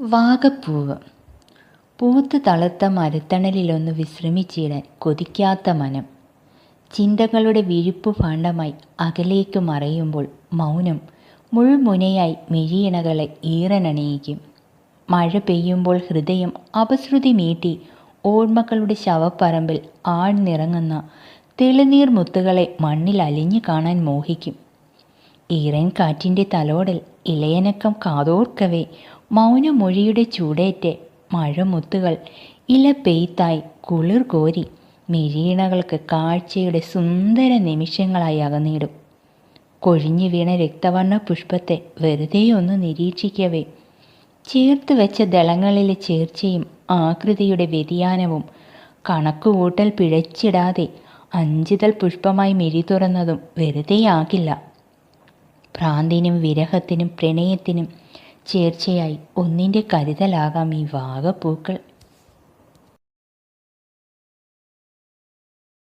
വാഗപ്പൂവ്. പൂത്ത് തളുത്ത മരത്തണലിലൊന്ന് വിശ്രമിച്ചിടാൻ കൊതിക്കാത്ത മനം. ചിന്തകളുടെ വിഴുപ്പ് ഭാണ്ഡമായി അകലേക്ക് മറയുമ്പോൾ മൗനം മുഴുമുനയായി മിഴിയിണകളെ ഈറനണിയിക്കും. മഴ പെയ്യുമ്പോൾ ഹൃദയം അപശ്രുതി മീട്ടി ഓർമ്മകളുടെ ശവപ്പറമ്പിൽ ആഴ്ന്നിറങ്ങുന്ന തെളിനീർ മുത്തുകളെ മണ്ണിൽ അലിഞ്ഞു കാണാൻ മോഹിക്കും. ഈറൻ കാറ്റിന്റെ തലോടൽ ഇളയനക്കം കാതോർക്കവേ. മൗനമൊഴിയുടെ ചൂടേറ്റ് മഴമുത്തുകൾ ഇല പെയ്ത്തായി കുളിർ കോരി മിരീണകൾക്ക് കാഴ്ചയുടെ സുന്ദര നിമിഷങ്ങളായി അകന്നിടും. കൊഴിഞ്ഞു വീണ രക്തവർണ പുഷ്പത്തെ വെറുതെ ഒന്ന് നിരീക്ഷിക്കവേ. ചേർത്ത് വെച്ച ദളങ്ങളിലെ ചേർച്ചയും ആകൃതിയുടെ വ്യതിയാനവും കണക്കുകൂട്ടൽ പിഴച്ചിടാതെ അഞ്ചിതൽ പുഷ്പമായി മെരി തുറന്നതും വെറുതെയാകില്ല. ഭ്രാന്തിനും വിരഹത്തിനും പ്രണയത്തിനും ചേർച്ചയായി ഒന്നിന്റെ കരുതലാകാം ഈ വാഗപ്പൂക്കൾ.